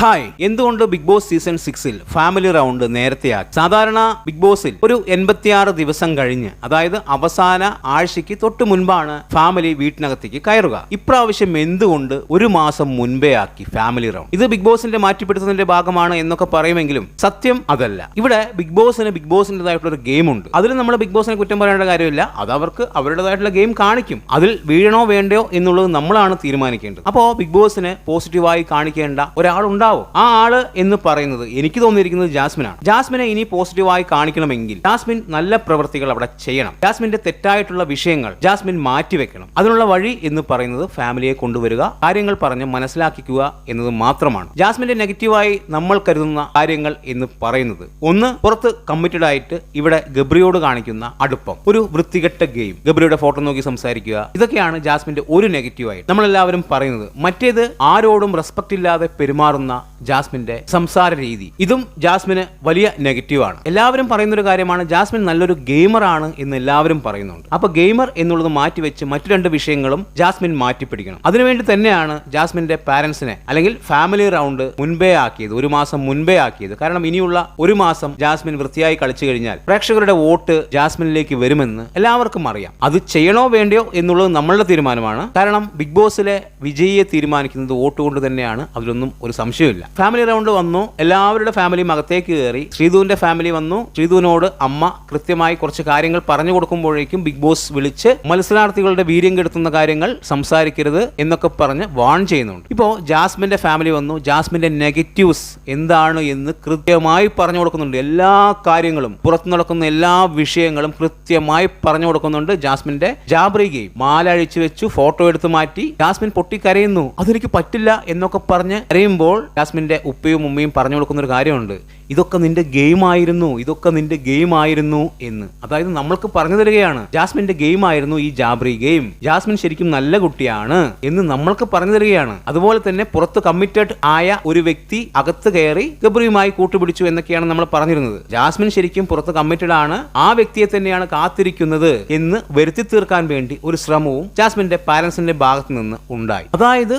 Hi എന്തുകൊണ്ട് big boss season സിക്സിൽ family round നേരത്തെയാക്കി സാധാരണ ബിഗ് ബോസിൽ ഒരു എൺപത്തിയാറ് ദിവസം കഴിഞ്ഞ് അതായത് അവസാന ആഴ്ചയ്ക്ക് തൊട്ട് മുൻപാണ് ഫാമിലി വീട്ടിനകത്തേക്ക് കയറുക. ഇപ്രാവശ്യം എന്തുകൊണ്ട് ഒരു മാസം മുൻപേ ആക്കി ഫാമിലി റൗണ്ട് ഇത് ബിഗ് ബോസിന്റെ മാറ്റിപ്പിടുത്തതിന്റെ ഭാഗമാണ് എന്നൊക്കെ പറയുമെങ്കിലും സത്യം അതല്ല. ഇവിടെ ബിഗ് ബോസിന് ബിഗ് ബോസിന്റെതായിട്ടുള്ള ഒരു ഗെയിം ഉണ്ട്. അതിൽ നമ്മൾ ബിഗ് ബോസിനെ കുറ്റം പറയേണ്ട കാര്യമില്ല. അത് അവർക്ക് അവരുടേതായിട്ടുള്ള ഗെയിം കാണിക്കും. അതിൽ വീഴണോ വേണ്ടയോ എന്നുള്ളത് നമ്മളാണ് തീരുമാനിക്കേണ്ടത്. അപ്പോൾ ബിഗ് ബോസിന് പോസിറ്റീവായി കാണിക്കേണ്ട ഒരാളുണ്ടാവും ആ ആൾ എന്ന് പറയുന്നത് എനിക്ക് തോന്നിയിരിക്കുന്നത് ജാസ്മിനാണ്. ജാസ്മിനെ ഇനി പോസിറ്റീവായി കാണിക്കണമെങ്കിൽ ജാസ്മിൻ നല്ല പ്രവൃത്തികൾ അവിടെ ചെയ്യണം. ജാസ്മിന്റെ തെറ്റായിട്ടുള്ള വിഷയങ്ങൾ ജാസ്മിൻ മാറ്റിവെക്കണം. അതിനുള്ള വഴി എന്ന് പറയുന്നത് ഫാമിലിയെ കൊണ്ടുവരിക കാര്യങ്ങൾ പറഞ്ഞ് മനസ്സിലാക്കിക്കുക എന്നത് മാത്രമാണ്. ജാസ്മിന്റെ നെഗറ്റീവായി നമ്മൾ കരുതുന്ന കാര്യങ്ങൾ എന്ന് പറയുന്നത് ഒന്ന് പുറത്ത് കമ്മിറ്റഡ് ആയിട്ട് ഇവിടെ ഗബ്രിയോട് കാണിക്കുന്ന അടുപ്പം. ഒരു വൃത്തികെട്ട ഗെയിം ഗബ്രിയുടെ ഫോട്ടോ നോക്കി സംസാരിക്കുക. ഇതൊക്കെയാണ് ജാസ്മിന്റെ ഒരു നെഗറ്റീവായിട്ട് നമ്മളെല്ലാവരും പറയുന്നത്. മറ്റേത് ആരോടും റെസ്പെക്ട് ഇല്ലാതെ പെരുമാറുന്ന ജാസ്മിന്റെ സംസാര രീതി. ഇതും ജാസ്മിന് വലിയ നെഗറ്റീവാണ് എല്ലാവരും പറയുന്ന ഒരു കാര്യമാണ് ജാസ്മിൻ നല്ലൊരു ഗെയിമർ ആണ് എന്ന് എല്ലാവരും പറയുന്നുണ്ട്. അപ്പൊ ഗെയിമർ എന്നുള്ളത് മാറ്റിവെച്ച് മറ്റു രണ്ട് വിഷയങ്ങളും ജാസ്മിൻ മാറ്റിപ്പിടിക്കണം. അതിനുവേണ്ടി തന്നെയാണ് ജാസ്മിന്റെ പാരന്റ്സിനെ അല്ലെങ്കിൽ ഫാമിലി റൗണ്ട് മുൻപേ ആക്കിയത് ഒരു മാസം മുൻപേ ആക്കിയത്. കാരണം ഇനിയുള്ള ഒരു മാസം ജാസ്മിൻ വൃത്തിയായി കളിച്ചു കഴിഞ്ഞാൽ പ്രേക്ഷകരുടെ വോട്ട് ജാസ്മിനിലേക്ക് വരുമെന്ന് എല്ലാവർക്കും അറിയാം. അത് ചെയ്യണോ വേണ്ടയോ എന്നുള്ളത് നമ്മളുടെ തീരുമാനമാണ്. കാരണം ബിഗ് ബോസിലെ വിജയിയെ തീരുമാനിക്കുന്നത് വോട്ട് കൊണ്ട് തന്നെയാണ്. അതിലൊന്നും ഒരു സംശയമില്ല ഫാമിലി റൗണ്ട് വന്നു എല്ലാവരുടെ ഫാമിലിയും അകത്തേക്ക് കയറി. ശ്രീധുവിന്റെ ഫാമിലി വന്നു ശ്രീധുവിനോട് അമ്മ കൃത്യമായി കുറച്ച് കാര്യങ്ങൾ പറഞ്ഞു കൊടുക്കുമ്പോഴേക്കും ബിഗ് ബോസ് വിളിച്ച് മത്സരാർത്ഥികളുടെ വീര്യം കെടുത്തുന്ന കാര്യങ്ങൾ സംസാരിക്കരുത് എന്നൊക്കെ പറഞ്ഞ് വാൺ ചെയ്യുന്നുണ്ട്. ഇപ്പോൾ ജാസ്മിന്റെ ഫാമിലി വന്നു. ജാസ്മിന്റെ നെഗറ്റീവ്സ് എന്താണ് എന്ന് കൃത്യമായി പറഞ്ഞു കൊടുക്കുന്നുണ്ട്. എല്ലാ കാര്യങ്ങളും പുറത്തു നടക്കുന്ന എല്ലാ വിഷയങ്ങളും കൃത്യമായി പറഞ്ഞു കൊടുക്കുന്നുണ്ട് ജാസ്മിന്റെ ജാബ്രി ഗെയിം. മാല അഴിച്ചു വെച്ചു ഫോട്ടോ എടുത്ത് മാറ്റി. ജാസ്മിൻ പൊട്ടിക്കരയുന്നു. അതെനിക്ക് പറ്റില്ല എന്നൊക്കെ പറഞ്ഞ് കരയുമ്പോൾ ജാസ്മിന്റെ ഉപ്പയും ഉമ്മയും പറഞ്ഞു കൊടുക്കുന്ന ഒരു കാര്യമുണ്ട്. ഇതൊക്കെ നിന്റെ ഗെയിം ആയിരുന്നു ഇതൊക്കെ നിന്റെ ഗെയിം ആയിരുന്നു എന്ന്. അതായത് നമ്മൾക്ക് പറഞ്ഞു തരികയാണ് ജാസ്മിന്റെ ഗെയിം ആയിരുന്നു ഈ ജാബ്രി ഗെയിം. ജാസ്മിൻ ശരിക്കും നല്ല കുട്ടിയാണ് എന്ന് നമ്മൾക്ക് പറഞ്ഞു തരികയാണ്. അതുപോലെ തന്നെ പുറത്ത് കമ്മിറ്റഡ് ആയ ഒരു വ്യക്തി അകത്ത് കയറി ഗബ്രിയുമായി കൂട്ടുപിടിച്ചു എന്നൊക്കെയാണ് നമ്മൾ പറഞ്ഞിരുന്നത്. ജാസ്മിൻ ശരിക്കും പുറത്ത് കമ്മിറ്റഡ് ആണ് ആ വ്യക്തിയെ തന്നെയാണ് കാത്തിരിക്കുന്നത് എന്ന് വരുത്തി തീർക്കാൻ വേണ്ടി ഒരു ശ്രമവും ജാസ്മിന്റെ പാരന്റ്സിന്റെ ഭാഗത്ത് നിന്ന് ഉണ്ടായി. അതായത്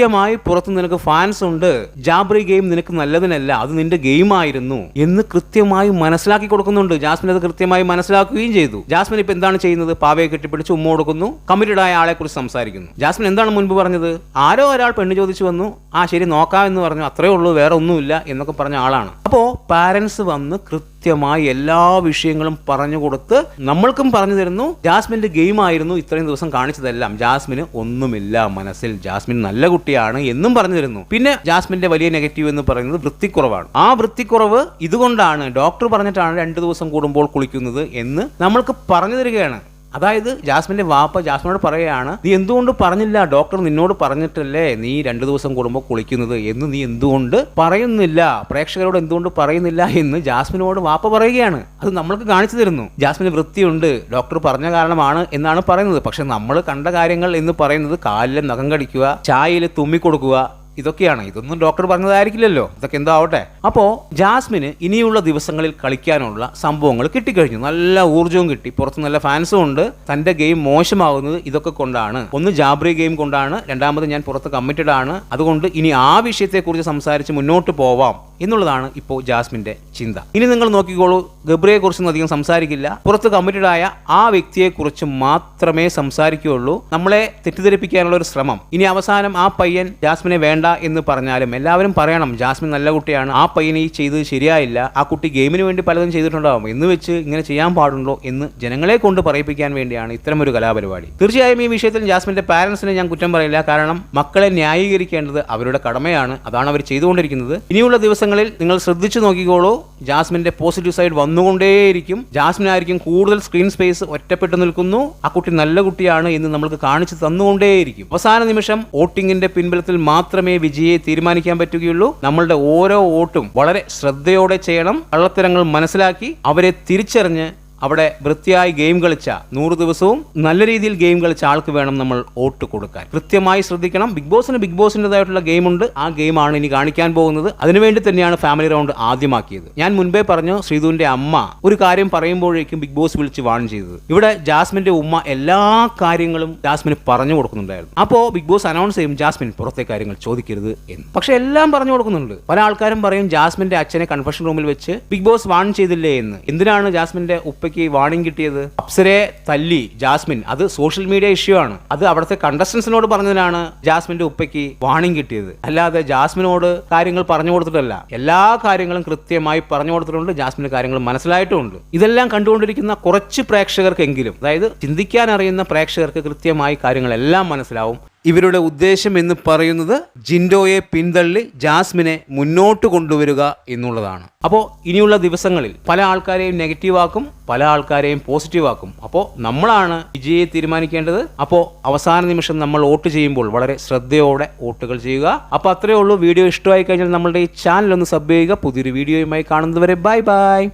കൃത്യമായി പുറത്ത് നിനക്ക് ഫാൻസ് ഉണ്ട്. ജാബ്രി ഗെയിം നിനക്ക് നല്ലതിനല്ല. അത് നിന്റെ ഗെയിം ആയിരുന്നു എന്ന് കൃത്യമായി മനസ്സിലാക്കി കൊടുക്കുന്നുണ്ട്. ജാസ്മിൻ അത് കൃത്യമായി മനസ്സിലാക്കുകയും ചെയ്തു. ജാസ്മിൻ ഇപ്പൊ എന്താണ് ചെയ്യുന്നത്? പാവയെ കെട്ടിപ്പിടിച്ച് ഉമ്മ കൊടുക്കുന്നു. കമ്മിറ്റഡ് ആയ ആളെ കുറിച്ച് സംസാരിക്കുന്നു. ജാസ്മിൻ എന്താണ് മുൻപ് പറഞ്ഞത്? ആരോ ഒരാൾ പെണ്ണ് ചോദിച്ചു വന്നു. ആ ശരി നോക്കാം എന്ന് പറഞ്ഞു. അത്രേ ഉള്ളൂ വേറെ ഒന്നുമില്ല എന്നൊക്കെ പറഞ്ഞ ആളാണ്. അപ്പോ പാരൻസ് വന്ന് കൃത്യമായി എല്ലാ വിഷയങ്ങളും പറഞ്ഞു കൊടുത്ത് നമ്മൾക്കും പറഞ്ഞു തരുന്നു. ജാസ്മിന്റെ ഗെയിം ആയിരുന്നു ഇത്രയും ദിവസം കാണിച്ചതെല്ലാം. ജാസ്മിന് ഒന്നുമില്ല മനസ്സിൽ. ജാസ്മിൻ നല്ല കുട്ടിയാണ് എന്നും പറഞ്ഞു തരുന്നു. പിന്നെ ജാസ്മിന്റെ വലിയ നെഗറ്റീവ് എന്ന് പറയുന്നത് വൃത്തിക്കുറവാണ്. ആ വൃത്തിക്കുറവ് ഇതുകൊണ്ടാണ് ഡോക്ടർ പറഞ്ഞിട്ടാണ് രണ്ട് ദിവസം കൂടുമ്പോൾ കുളിക്കുന്നത് എന്ന് നമ്മൾക്ക് പറഞ്ഞു തരികയാണ്. അതായത് ജാസ്മിന്റെ വാപ്പ ജാസ്മിനോട് പറയുകയാണ് നീ എന്തുകൊണ്ട് പറഞ്ഞില്ല? ഡോക്ടർ നിന്നോട് പറഞ്ഞിട്ടല്ലേ നീ രണ്ടു ദിവസം കൂടുമ്പോൾ കുളിക്കുന്നത്? എന്ന് നീ എന്തുകൊണ്ട് പറയുന്നില്ല? പ്രേക്ഷകരോട് എന്തുകൊണ്ട് പറയുന്നില്ല എന്ന് ജാസ്മിനോട് വാപ്പ പറയുകയാണ്. അത് നമ്മൾക്ക് കാണിച്ചു തരുന്നു. ജാസ്മിന് വൃത്തിയുണ്ട് ഡോക്ടർ പറഞ്ഞ കാരണമാണ് എന്നാണ് പറയുന്നത്. പക്ഷെ നമ്മൾ കണ്ട കാര്യങ്ങൾ എന്ന് പറയുന്നത് കാലിലെ നഖം കടിക്കുക ചായയിൽ തുമ്മിക്കൊടുക്കുക ഇതൊക്കെയാണ്. ഇതൊന്നും ഡോക്ടർ പറഞ്ഞതായിരിക്കില്ലല്ലോ. ഇതൊക്കെ എന്തോ ആവട്ടെ അപ്പോ ജാസ്മിന് ഇനിയുള്ള ദിവസങ്ങളിൽ കളിക്കാനുള്ള സംഭവങ്ങൾ കിട്ടിക്കഴിഞ്ഞു. നല്ല ഊർജവും കിട്ടി. പുറത്ത് നല്ല ഫാൻസും ഉണ്ട്. തന്റെ ഗെയിം മോശമാകുന്നത് ഇതൊക്കെ കൊണ്ടാണ്. ഒന്ന് ജാബ്രി ഗെയിം കൊണ്ടാണ്. രണ്ടാമത് ഞാൻ പുറത്ത് കമ്മിറ്റഡ് ആണ് അതുകൊണ്ട് ഇനി ആ വിഷയത്തെക്കുറിച്ച് സംസാരിച്ച് മുന്നോട്ട് പോവാം. എന്നുള്ളതാണ് ഇപ്പോൾ ജാസ്മിന്റെ ചിന്ത. ഇനി നിങ്ങൾ നോക്കിക്കോളൂ ഗബ്രിയെ കുറിച്ചൊന്നും അധികം സംസാരിക്കില്ല. പുറത്ത് കമ്മിറ്റഡ് ആയ ആ വ്യക്തിയെ കുറിച്ച് മാത്രമേ സംസാരിക്കുകയുള്ളൂ. നമ്മളെ തെറ്റിദ്ധരിപ്പിക്കാനുള്ള ഒരു ശ്രമം. ഇനി അവസാനം ആ പയ്യൻ ജാസ്മിനെ വേണ്ട എന്ന് പറഞ്ഞാലും എല്ലാവരും പറയണം ജാസ്മിൻ നല്ല കുട്ടിയാണ്. ആ പയ്യൻ ഈ ചെയ്തത് ശരിയായില്ല. ആ കുട്ടി ഗെയിമിന് വേണ്ടി പലതും ചെയ്തിട്ടുണ്ടാവും. എന്ന് വെച്ച് ഇങ്ങനെ ചെയ്യാൻ പാടുണ്ടോ എന്ന് ജനങ്ങളെ കൊണ്ട് പറയിപ്പിക്കാൻ വേണ്ടിയാണ് ഇത്തരം ഒരു കലാപരിപാടി. തീർച്ചയായും ഈ വിഷയത്തിൽ ജാസ്മിന്റെ പാരന്റ്സിനെ ഞാൻ കുറ്റം പറയില്ല. കാരണം മക്കളെ ന്യായീകരിക്കേണ്ടത് അവരുടെ കടമയാണ്. അതാണ് അവർ ചെയ്തുകൊണ്ടിരിക്കുന്നത്. ഇനിയുള്ള ദിവസങ്ങളിൽ നിങ്ങൾ ശ്രദ്ധിച്ചു നോക്കിക്കോളൂ. ജാസ്മിന്റെ പോസിറ്റീവ് സൈഡ് വന്നുകൊണ്ടേയിരിക്കും. ജാസ്മിൻ ആയിരിക്കും കൂടുതൽ സ്ക്രീൻ സ്പേസ് ഒറ്റപ്പെട്ടു നിൽക്കുന്നു. ആ കുട്ടി നല്ല കുട്ടിയാണ് എന്ന് നമ്മൾക്ക് കാണിച്ചു തന്നുകൊണ്ടേയിരിക്കും. അവസാന നിമിഷം വോട്ടിങ്ങിന്റെ പിൻബലത്തിൽ മാത്രമേ വിജയെ തീരുമാനിക്കാൻ പറ്റുകയുള്ളൂ. നമ്മളുടെ ഓരോ വോട്ടും വളരെ ശ്രദ്ധയോടെ ചെയ്യണം. കള്ളത്തരങ്ങൾ മനസ്സിലാക്കി അവരെ തിരിച്ചറിഞ്ഞ് അവിടെ വൃത്തിയായി ഗെയിം കളിച്ച നൂറ് ദിവസവും നല്ല രീതിയിൽ ഗെയിം കളിച്ച ആൾക്ക് വേണം നമ്മൾ വോട്ട് കൊടുക്കാൻ. കൃത്യമായി ശ്രദ്ധിക്കണം. ബിഗ് ബോസിന് ബിഗ് ബോസിന്റെതായിട്ടുള്ള ഗെയിം ഉണ്ട്. ആ ഗെയിമാണ് ഇനി കാണിക്കാൻ പോകുന്നത്. അതിനുവേണ്ടി തന്നെയാണ് ഫാമിലി റൗണ്ട് ആദ്യമാക്കിയത്. ഞാൻ മുൻപേ പറഞ്ഞു ശ്രീധുവിന്റെ അമ്മ ഒരു കാര്യം പറയുമ്പോഴേക്കും ബിഗ് ബോസ് വിളിച്ച് വാൺ ചെയ്തത്. ഇവിടെ ജാസ്മിന്റെ ഉമ്മ എല്ലാ കാര്യങ്ങളും ജാസ്മിന് പറഞ്ഞു കൊടുക്കുന്നുണ്ടായിരുന്നു. അപ്പോൾ ബിഗ് ബോസ് അനൗൺസ് ചെയ്യും ജാസ്മിൻ പുറത്തെ കാര്യങ്ങൾ ചോദിക്കരുത് എന്ന്. പക്ഷെ എല്ലാം പറഞ്ഞു കൊടുക്കുന്നുണ്ട്. പല ആൾക്കാരും പറയും ജാസ്മിന്റെ അച്ഛനെ കൺഫെഷൻ റൂമിൽ വെച്ച് ബിഗ് ബോസ് വാൺ ചെയ്തില്ലേ എന്ന്. എന്തിനാണ് ജാസ്മിന്റെ ഉപ്പയ്ക്ക് വാണിംഗ് കിട്ടിയത്? അപ്സരെ തല്ലി ജാസ്മിൻ. അത് സോഷ്യൽ മീഡിയ ഇഷ്യൂ ആണ്. അത് അവിടുത്തെ കണ്ടസ്റ്റൻസിനോട് പറഞ്ഞതിനാണ് ജാസ്മിന്റെ ഉപ്പയ്ക്ക് വാണിംഗ് കിട്ടിയത്. അല്ലാതെ ജാസ്മിനോട് കാര്യങ്ങൾ പറഞ്ഞു കൊടുത്തിട്ടല്ല. എല്ലാ കാര്യങ്ങളും കൃത്യമായി പറഞ്ഞു കൊടുത്തിട്ടുണ്ട്. ജാസ്മിന് കാര്യങ്ങൾ മനസ്സിലായിട്ടുമുണ്ട് ഇതെല്ലാം കണ്ടുകൊണ്ടിരിക്കുന്ന കുറച്ച് പ്രേക്ഷകർക്കെങ്കിലും അതായത് ചിന്തിക്കാൻ അറിയുന്ന പ്രേക്ഷകർക്ക് കൃത്യമായി കാര്യങ്ങളെല്ലാം മനസ്സിലാവും. ഇവരുടെ ഉദ്ദേശം എന്ന് പറയുന്നത് ജിൻഡോയെ പിന്തള്ളി ജാസ്മിനെ മുന്നോട്ട് കൊണ്ടുവരിക എന്നുള്ളതാണ്. അപ്പോൾ ഇനിയുള്ള ദിവസങ്ങളിൽ പല ആൾക്കാരെയും നെഗറ്റീവ് ആക്കും പല ആൾക്കാരെയും പോസിറ്റീവ് ആക്കും. അപ്പോൾ നമ്മളാണ് വിജയെ തീരുമാനിക്കേണ്ടത്. അപ്പോൾ അവസാന നിമിഷം നമ്മൾ വോട്ട് ചെയ്യുമ്പോൾ വളരെ ശ്രദ്ധയോടെ വോട്ടുകൾ ചെയ്യുക. അപ്പോൾ അത്രയേ ഉള്ളൂ. വീഡിയോ ഇഷ്ടമായി കഴിഞ്ഞാൽ നമ്മളുടെ ഈ ചാനൽ ഒന്ന് സബ് ചെയ്യുക. പുതിയൊരു വീഡിയോയുമായി കാണുന്നതുവരെ ബൈ ബൈ